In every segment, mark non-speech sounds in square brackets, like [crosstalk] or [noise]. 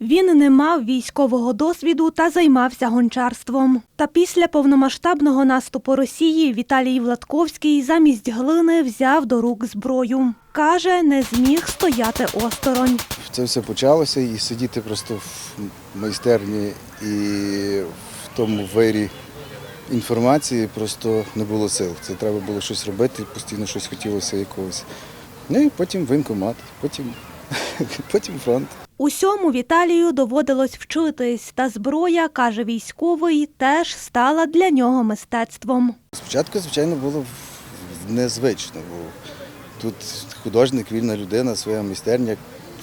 Він не мав військового досвіду та займався гончарством. Та після повномасштабного наступу Росії Віталій Владковський замість глини взяв до рук зброю. Каже, не зміг стояти осторонь. Це все почалося і сидіти просто в майстерні і в тому вирі інформації просто не було сил. Це треба було щось робити, постійно щось хотілося якогось. Ну і потім воєнкомат, потім, [laughs] потім фронт. Усьому Віталію доводилось вчитись, та зброя, каже військовий, теж стала для нього мистецтвом. Спочатку, звичайно, було незвично, бо тут художник, вільна людина, своя майстерня,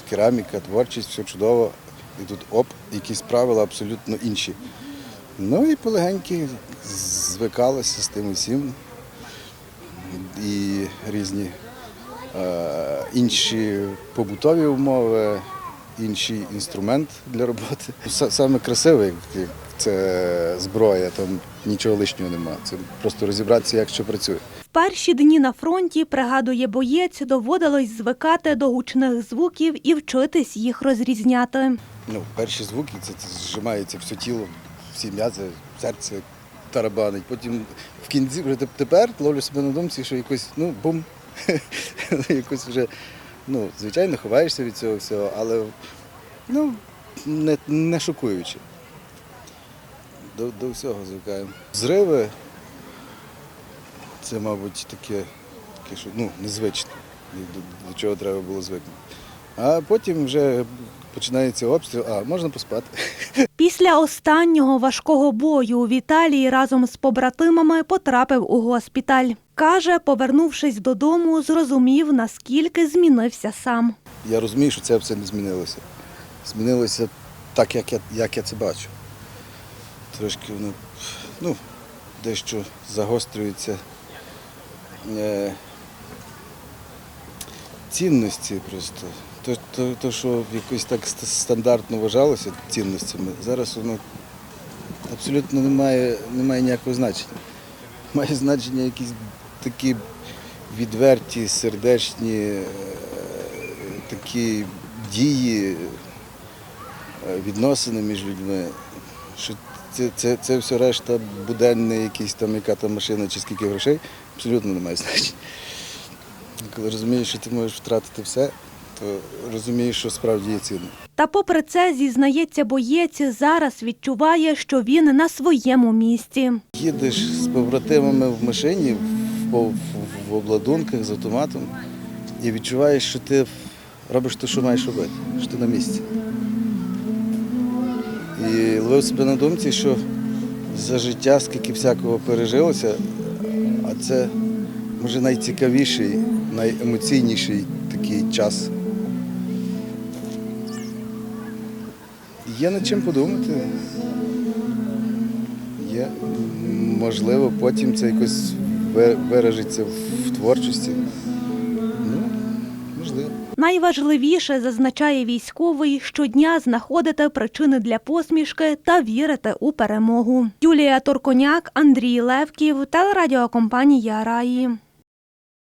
кераміка, творчість, все чудово. І тут оп, якісь правила абсолютно інші. Ну і полегеньки звикалося з тим усім. І різні е, інші побутові умови, інший інструмент для роботи. Саме красиве, це зброя, там нічого лишнього немає. Це просто розібратися, як що працює. В перші дні на фронті, пригадує боєць, доводилось звикати до гучних звуків і вчитись їх розрізняти. Ну, перші звуки це, це зжимається все тіло, всі м'язи, серце тарабанить. Потім в кінці вже тепер ловлю себе на думці, що якось, ну, бум, [laughs] якось вже, ну, звичайно, ховаєшся від цього всього, але ну, не, не шокуючи. До, до всього звикаємо. Зриви це, мабуть, таке, таке що, ну, незвичне, до, до чого треба було звикнути. А потім вже починається обстріл, а можна поспати. [laughs] Після останнього важкого бою Віталій разом з побратимами потрапив у госпіталь. Каже, повернувшись додому, зрозумів, наскільки змінився сам. Я розумію, що це все не змінилося. Змінилося так, як я, як я це бачу. Трошки воно ну, дещо загострюється. Цінності просто. То, то, то, що якось так стандартно вважалося цінностями, зараз воно абсолютно не має, не має ніякого значення. Має значення якісь такі відверті, сердечні е, такі дії, е, відносини між людьми. Що це, це, це все решта буденне, якісь там, яка там машина чи скільки грошей, абсолютно не має значення. Коли розумієш, що ти можеш втратити все, то розумієш, що справді є цінно. Та попри це, зізнається боєць, зараз відчуває, що він на своєму місці. Їдеш з побратимами в машині, в, в, в обладунках з автоматом і відчуваєш, що ти робиш те, що маєш робити, що ти на місці. І ловив себе на думці, що за життя скільки всякого пережилося, а це може найцікавіший, найемоційніший такий час. Є над чим подумати. Є. Можливо, потім це якось ви- виражеться в творчості. Ну. Найважливіше, зазначає військовий, щодня знаходити причини для посмішки та вірити у перемогу. Юлія Торконяк, Андрій Левків, телерадіокомпанія Раї.